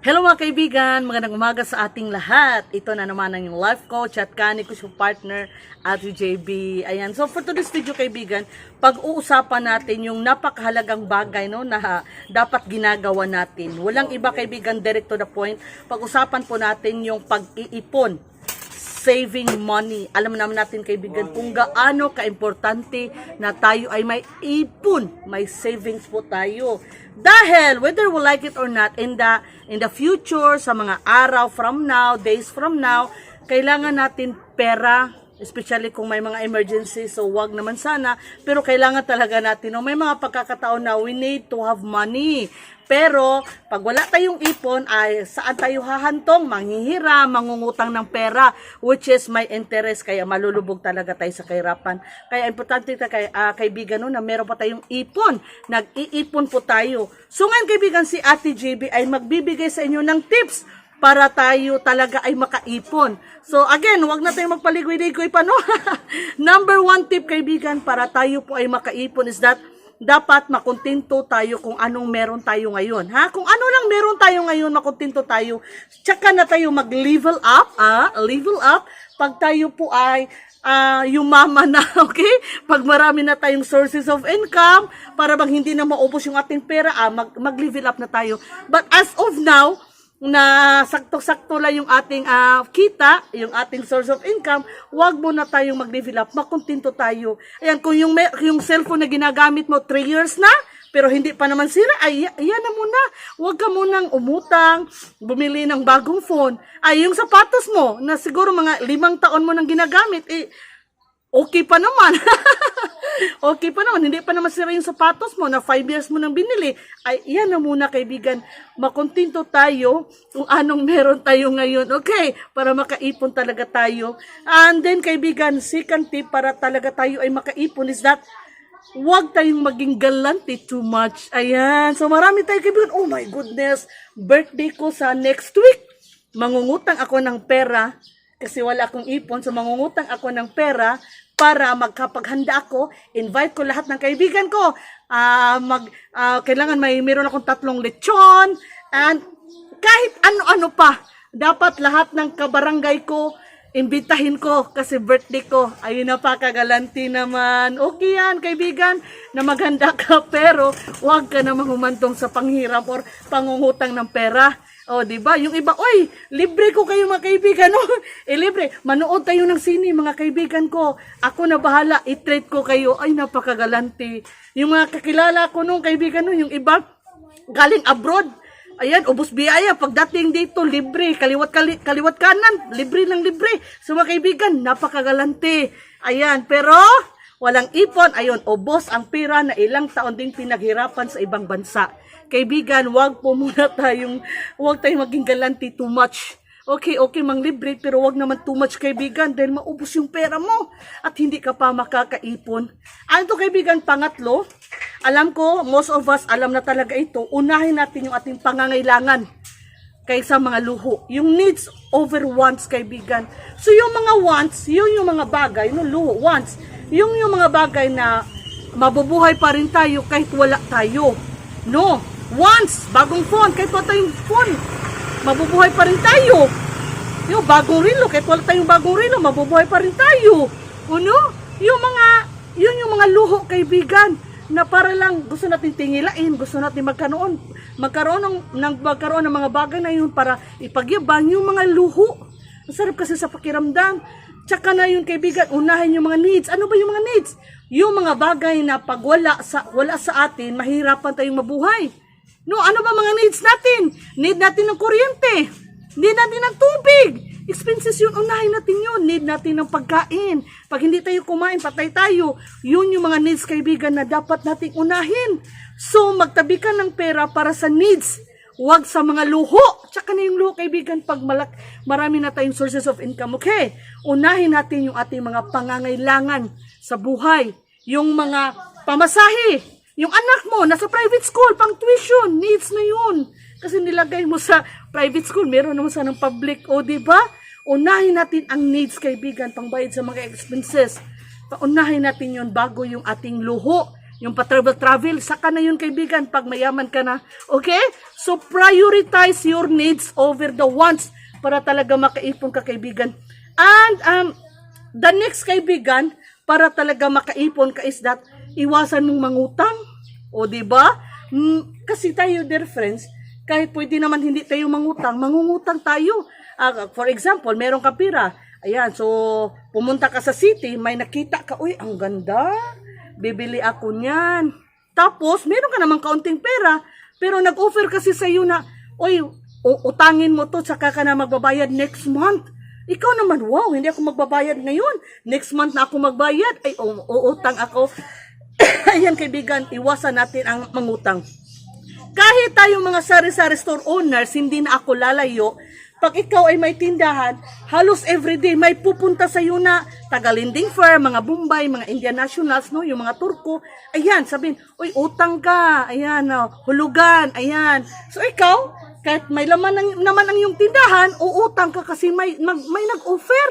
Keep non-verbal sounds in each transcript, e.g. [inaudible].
Hello mga kaibigan, magandang umaga sa ating lahat. Ito na naman ang yung life coach at kani ko yung partner at JB. Ayan, so for today's video kaibigan, pag-uusapan natin yung napakahalagang bagay no, na dapat ginagawa natin. Walang iba kaibigan, direct to the point. Pag-usapan po natin yung pag-iipon saving money. Alam naman natin kaibigan kung gaano kaimportante na tayo ay may ipon, may savings po tayo. Dahil whether we like it or not in the in the future sa mga araw from now, days from now, kailangan natin pera especially kung may mga emergency so wag naman sana pero kailangan talaga natin no may mga pagkakataon na we need to have money pero pag wala tayong ipon ay saan tayo hahantong manghihira mangungutang ng pera which is my interest kaya malulubog talaga tayo sa kahirapan kaya importante ta kay ah, kaibigan no na meron pa tayong ipon nag-iipon po tayo so ngayon kaibigan si Ate JB ay magbibigay sa inyo ng tips para tayo talaga ay makaipon. So again, wag na tayong magpaligoy-ligoy pa no. [laughs] Number one tip kaibigan para tayo po ay makaipon is that dapat makontento tayo kung anong meron tayo ngayon. Ha? Kung ano lang meron tayo ngayon, makontento tayo. Tsaka na tayo mag-level up, ah, level up pag tayo po ay ah yumaman na, [laughs] okay? Pag marami na tayong sources of income, para bang hindi na maubos yung ating pera, ah, mag, mag-level up na tayo. But as of now, na sakto-sakto lang yung ating ah, kita, yung ating source of income, wag mo na tayong mag-develop, makontento tayo. Ayan, kung yung, yung cellphone na ginagamit mo 3 years na, pero hindi pa naman sira, ay, yan na muna. Huwag ka munang umutang, bumili ng bagong phone. Ay, yung sapatos mo, na siguro mga limang taon mo nang ginagamit, eh, okay pa naman. [laughs] okay pa naman. Hindi pa naman sira yung sapatos mo na 5 years mo nang binili. Ay, yan na muna kaibigan. Makontinto tayo kung anong meron tayo ngayon. Okay? Para makaipon talaga tayo. And then kaibigan, second tip para talaga tayo ay makaipon is that Huwag tayong maging galante too much. Ayan. So marami tayong kaibigan. Oh my goodness. Birthday ko sa next week. Mangungutang ako ng pera kasi wala akong ipon. So mangungutang ako ng pera para magkapaghanda ako. Invite ko lahat ng kaibigan ko. Ah, mag, ah, kailangan may meron akong tatlong lechon. And kahit ano-ano pa. Dapat lahat ng kabarangay ko imbitahin ko kasi birthday ko. Ayun na pa, kagalanti naman. Okay yan, kaibigan, na maghanda ka [laughs] pero huwag ka na humantong sa panghirap or pangungutang ng pera. O, di ba? Yung iba, oy, libre ko kayo mga kaibigan. No? [laughs] eh, libre. Manood tayo ng sine, mga kaibigan ko. Ako na bahala, i-treat ko kayo. Ay, napakagalanti. Yung mga kakilala ko nung kaibigan no, yung iba, galing abroad. Ayan, ubos biyaya. Pagdating dito, libre. Kaliwat, kali, kaliwat kanan. Libre ng libre. So mga kaibigan, napakagalante. Ayan, pero walang ipon. Ayun, ubos ang pera na ilang taon ding pinaghirapan sa ibang bansa. Kaibigan, wag po muna tayong, wag tayong maging galante too much. Okay, okay, mang libre, pero wag naman too much kaibigan dahil maubos yung pera mo at hindi ka pa makakaipon. Ano to kaibigan, pangatlo, alam ko, most of us alam na talaga ito, unahin natin yung ating pangangailangan kaysa mga luho. Yung needs over wants, kaibigan. So yung mga wants, yun yung mga bagay, no, luho, wants, yung yung mga bagay na mabubuhay pa rin tayo kahit wala tayo. No, wants, bagong phone, kahit wala tayong phone, mabubuhay pa rin tayo. Yung bagong relo, kahit wala tayong bagong relo, mabubuhay pa rin tayo. Ano? Yung mga, yun yung mga luho, kaibigan, na para lang gusto natin tingilain, gusto natin magkaroon, magkaroon ng, ng, magkaroon ng mga bagay na yun para ipagyabang yung mga luho. Ang sarap kasi sa pakiramdam. Tsaka na yun, kaibigan, unahin yung mga needs. Ano ba yung mga needs? Yung mga bagay na pag wala sa, wala sa atin, mahirapan tayong mabuhay. No, ano ba mga needs natin? Need natin ng kuryente. Need natin ng tubig. Expenses yun, unahin natin yun. Need natin ng pagkain. Pag hindi tayo kumain, patay tayo. Yun yung mga needs, kaibigan, na dapat nating unahin. So, magtabi ka ng pera para sa needs. Huwag sa mga luho. Tsaka na yung luho, kaibigan, pag malak marami na tayong sources of income. Okay, unahin natin yung ating mga pangangailangan sa buhay. Yung mga pamasahe. Yung anak mo, nasa private school, pang tuition, needs na yun. Kasi nilagay mo sa private school, meron naman sa ng public. O, di ba? Unahin natin ang needs, kaibigan, pangbayad sa mga expenses. Paunahin natin yon bago yung ating luho. yung pa-travel-travel, saka na yun kaibigan pag mayaman ka na. Okay? So, prioritize your needs over the wants para talaga makaipon ka kaibigan. And, um, the next kaibigan, para talaga makaipon ka is that, iwasan mong mangutang. O, di ba? Mm, kasi tayo, dear friends, kahit pwede naman hindi tayo mangutang, mangungutang tayo. Ah, for example, meron ka pira. Ayan, so pumunta ka sa city, may nakita ka, uy, ang ganda. Bibili ako niyan. Tapos, meron ka naman kaunting pera, pero nag-offer kasi sa iyo na, uy, utangin mo to, saka ka na magbabayad next month. Ikaw naman, wow, hindi ako magbabayad ngayon. Next month na ako magbayad. Ay, uutang ako. [coughs] Ayan, kaibigan, iwasan natin ang mangutang kahit tayong mga sari-sari store owners, hindi na ako lalayo. Pag ikaw ay may tindahan, halos everyday may pupunta sa iyo na tagalinding fair, mga Bombay, mga Indian nationals, no, yung mga Turko. Ayan, sabihin, uy, utang ka. Ayan, no, hulugan. Ayan. So ikaw, kahit may laman ng, naman ang iyong tindahan, uutang ka kasi may, mag, may nag-offer.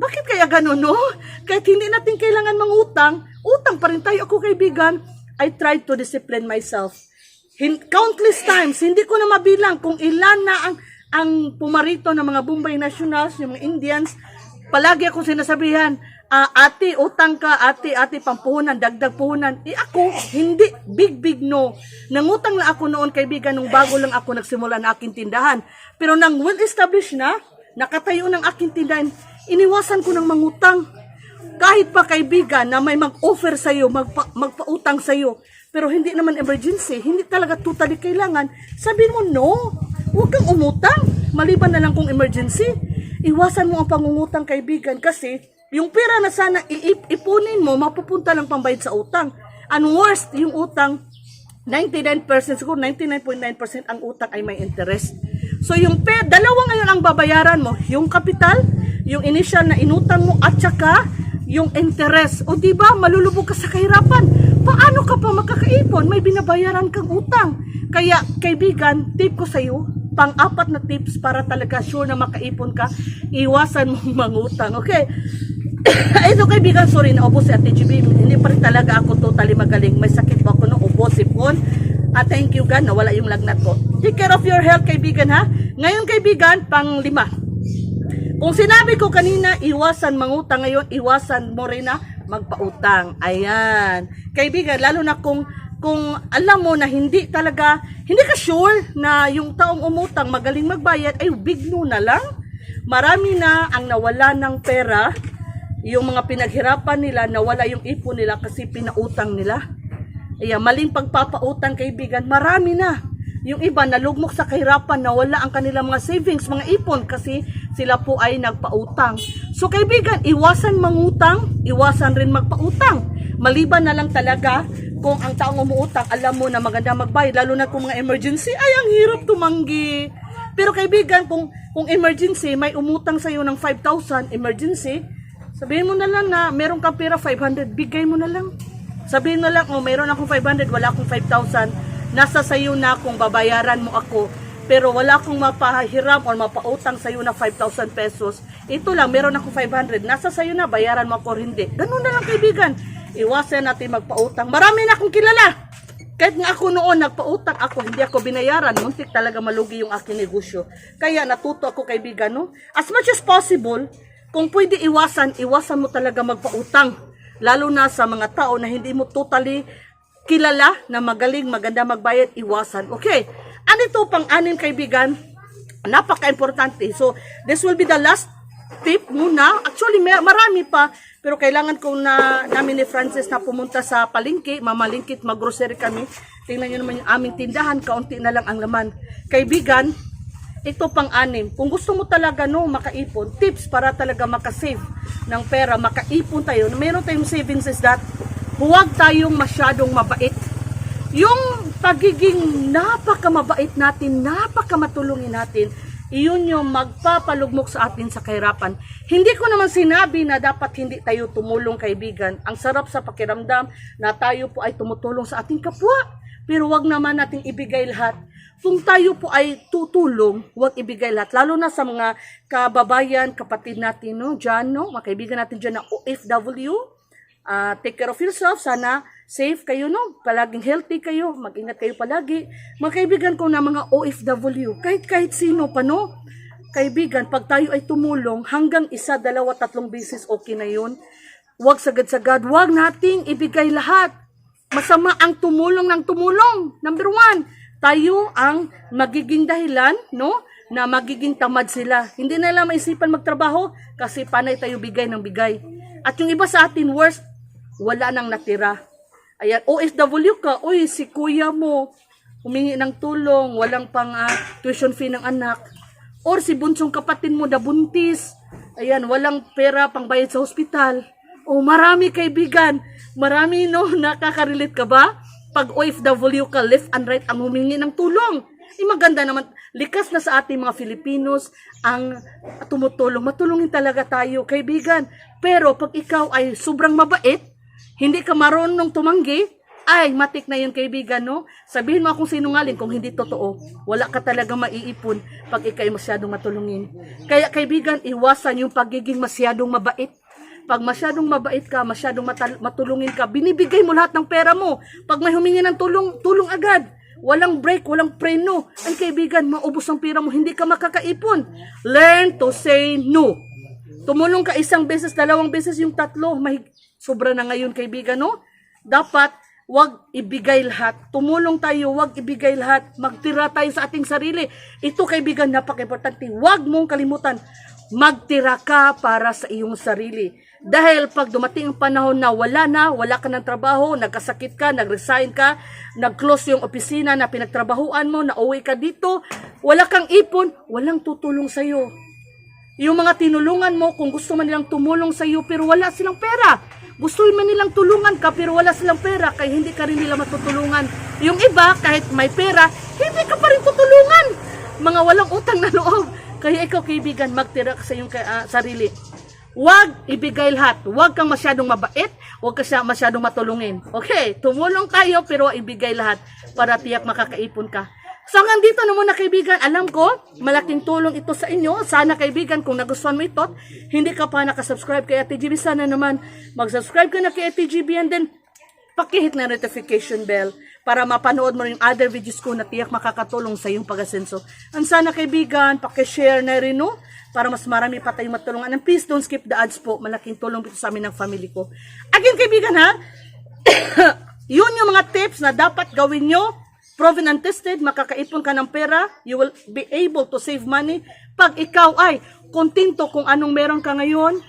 Bakit kaya ganun, no? Kahit hindi natin kailangan mangutang, utang pa rin tayo ako kaibigan. I tried to discipline myself. Hin- countless times, hindi ko na mabilang kung ilan na ang ang pumarito ng mga Bombay Nationals, yung mga Indians, palagi ako sinasabihan, ah, ate, utang ka, ate, ate, pampuhunan, dagdag puhunan. Eh ako, hindi, big, big no. Nangutang na ako noon, kaibigan, nung bago lang ako nagsimula na aking tindahan. Pero nang well-established na, nakatayo ng aking tindahan, iniwasan ko ng mangutang kahit pa kaibigan na may mag-offer sa iyo, magpa, magpautang sa iyo, pero hindi naman emergency, hindi talaga totally kailangan, sabihin mo no. Huwag kang umutang, maliban na lang kung emergency. Iwasan mo ang pangungutang kaibigan kasi yung pera na sana iip, ipunin mo, mapupunta lang pambayad sa utang. And worst, yung utang, 99% siguro 99.9% ang utang ay may interest. So yung pe, dalawa ngayon ang babayaran mo, yung capital, yung initial na inutang mo at saka yung interest. O di ba malulubog ka sa kahirapan. Paano ka pa makakaipon? May binabayaran kang utang. Kaya kaibigan, tip ko sa iyo, pang-apat na tips para talaga sure na makaipon ka, iwasan mong [laughs] mangutang. Okay? [coughs] Ito kaibigan, sorry, naubo si Ate GB. Hindi pa rin talaga ako totally magaling. May sakit ba ako no? Ubo, sipon. At thank you God, nawala yung lagnat ko. Take care of your health, kaibigan ha. Ngayon, kaibigan, pang lima. Kung sinabi ko kanina, iwasan mangutang ngayon, iwasan mo rin na magpautang. Ayan. Kaibigan, lalo na kung kung alam mo na hindi talaga, hindi ka sure na yung taong umutang magaling magbayad, ay big no na lang. Marami na ang nawala ng pera, yung mga pinaghirapan nila, nawala yung ipon nila kasi pinautang nila. Ayan, maling pagpapautang kaibigan, marami na. Yung iba nalugmok sa kahirapan, nawala ang kanilang mga savings, mga ipon kasi sila po ay nagpautang. So kaibigan, iwasan mangutang, iwasan rin magpautang. Maliban na lang talaga kung ang taong umuutang, alam mo na maganda magbayad, lalo na kung mga emergency, ay ang hirap tumanggi. Pero kaibigan, kung, kung emergency, may umutang sa'yo ng 5,000, emergency, sabihin mo na lang na meron kang pera 500, bigay mo na lang. Sabihin mo lang, oh, meron akong 500, wala akong 5,000, nasa sayo na kung babayaran mo ako. Pero wala akong mapahiram or mapautang sa'yo na 5,000 pesos. Ito lang, meron akong 500, nasa sayo na, bayaran mo ako or hindi. Ganun na lang kaibigan. Iwasan natin magpautang. Marami na akong kilala. Kahit nga ako noon nagpautang ako, hindi ako binayaran, muntik talaga malugi yung aking negosyo. Kaya natuto ako kaibigan, no? As much as possible, kung pwede iwasan, iwasan mo talaga magpautang. Lalo na sa mga tao na hindi mo totally kilala na magaling, maganda magbayad, iwasan. Okay. Ano ito pang anim kaibigan? Napaka-importante. So, this will be the last tip muna. Actually, may, marami pa. Pero kailangan ko na namin ni Francis na pumunta sa palengke, mamalingkit, maggrocery kami. Tingnan nyo naman yung aming tindahan, kaunti na lang ang laman. Kaibigan, ito pang anim. Kung gusto mo talaga no, makaipon, tips para talaga makasave ng pera, makaipon tayo. Meron tayong savings is that huwag tayong masyadong mabait. Yung pagiging napakamabait natin, napakamatulungin natin, iyon yung magpapalugmok sa atin sa kahirapan. Hindi ko naman sinabi na dapat hindi tayo tumulong kaibigan. Ang sarap sa pakiramdam na tayo po ay tumutulong sa ating kapwa. Pero wag naman nating ibigay lahat. Kung tayo po ay tutulong, wag ibigay lahat. Lalo na sa mga kababayan, kapatid natin, no? Diyan, no? Mga kaibigan natin dyan na OFW. Ah, take care of yourself. Sana safe kayo, no? Palaging healthy kayo, mag-ingat kayo palagi. Mga kaibigan ko na mga OFW, kahit kahit sino pa, no? Kaibigan, pag tayo ay tumulong, hanggang isa, dalawa, tatlong beses, okay na yun. Huwag sagad-sagad, huwag nating ibigay lahat. Masama ang tumulong ng tumulong. Number one, tayo ang magiging dahilan, no? Na magiging tamad sila. Hindi nila maisipan magtrabaho kasi panay tayo bigay ng bigay. At yung iba sa atin, worst, wala nang natira. Ayan, OFW ka, uy, si kuya mo, humingi ng tulong, walang pang ah, tuition fee ng anak. Or si bunsong kapatid mo na buntis, ayan, walang pera pang bayad sa hospital. Oh, marami kaibigan. Marami, no? [laughs] Nakaka-relate ka ba? Pag OFW ka, left and right ang humingi ng tulong. Eh, maganda naman. Likas na sa ating mga Filipinos ang tumutulong. Matulungin talaga tayo, kaibigan. Pero pag ikaw ay sobrang mabait, hindi ka marunong tumanggi, ay, matik na yun kaibigan, no? Sabihin mo akong sinungaling kung hindi totoo. Wala ka talaga maiipon pag ikay masyadong matulungin. Kaya kaibigan, iwasan yung pagiging masyadong mabait. Pag masyadong mabait ka, masyadong matulungin ka, binibigay mo lahat ng pera mo. Pag may humingi ng tulong, tulong agad. Walang break, walang preno. Ay kaibigan, maubos ang pera mo, hindi ka makakaipon. Learn to say no. Tumulong ka isang beses, dalawang beses, yung tatlo, may sobra na ngayon kaibigan, no? Dapat, wag ibigay lahat. Tumulong tayo, wag ibigay lahat. Magtira tayo sa ating sarili. Ito kaibigan, napaka-importante. Wag mong kalimutan, magtira ka para sa iyong sarili. Dahil pag dumating ang panahon na wala na, wala ka ng trabaho, nagkasakit ka, nag-resign ka, nag-close yung opisina na pinagtrabahuan mo, nauwi ka dito, wala kang ipon, walang tutulong sa'yo. Yung mga tinulungan mo, kung gusto man nilang tumulong sa iyo pero wala silang pera. Gusto man nilang tulungan ka pero wala silang pera kaya hindi ka rin nila matutulungan. Yung iba, kahit may pera, hindi ka pa rin tutulungan. Mga walang utang na loob. Kaya ikaw kaibigan, magtira ka sa iyong ah, sarili. Huwag ibigay lahat. Huwag kang masyadong mabait. Huwag ka masyadong matulungin. Okay, tumulong tayo pero ibigay lahat para tiyak makakaipon ka. So hanggang dito na kaibigan, alam ko, malaking tulong ito sa inyo. Sana kaibigan, kung nagustuhan mo ito, hindi ka pa nakasubscribe kay Ate GB, sana naman mag-subscribe ka na kay Ate GB and then pakihit na notification bell para mapanood mo rin yung other videos ko na tiyak makakatulong sa iyong pag-asenso. Ang sana kaibigan, pakishare na rin no? Para mas marami pa tayong matulungan. And please don't skip the ads po. Malaking tulong ito sa amin ng family ko. Again kaibigan ha, [coughs] yun yung mga tips na dapat gawin nyo. Proven and tested, makakaipon ka ng pera, you will be able to save money. Pag ikaw ay kontento kung anong meron ka ngayon,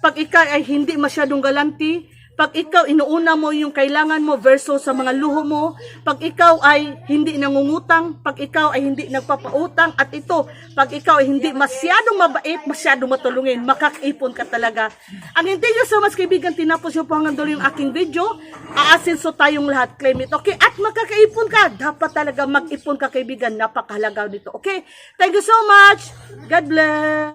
pag ikaw ay hindi masyadong galanti, pag ikaw inuuna mo yung kailangan mo versus sa mga luho mo, pag ikaw ay hindi nangungutang, pag ikaw ay hindi nagpapautang, at ito, pag ikaw ay hindi masyadong mabait, masyadong matulungin, makakaipon ka talaga. Ang thank you so much kaibigan, tinapos yung po hanggang dulo yung aking video. Aasinso tayong lahat, claim it, okay? At makakaipon ka, dapat talaga mag-ipon ka kaibigan, napakahalaga nito, okay? Thank you so much! God bless!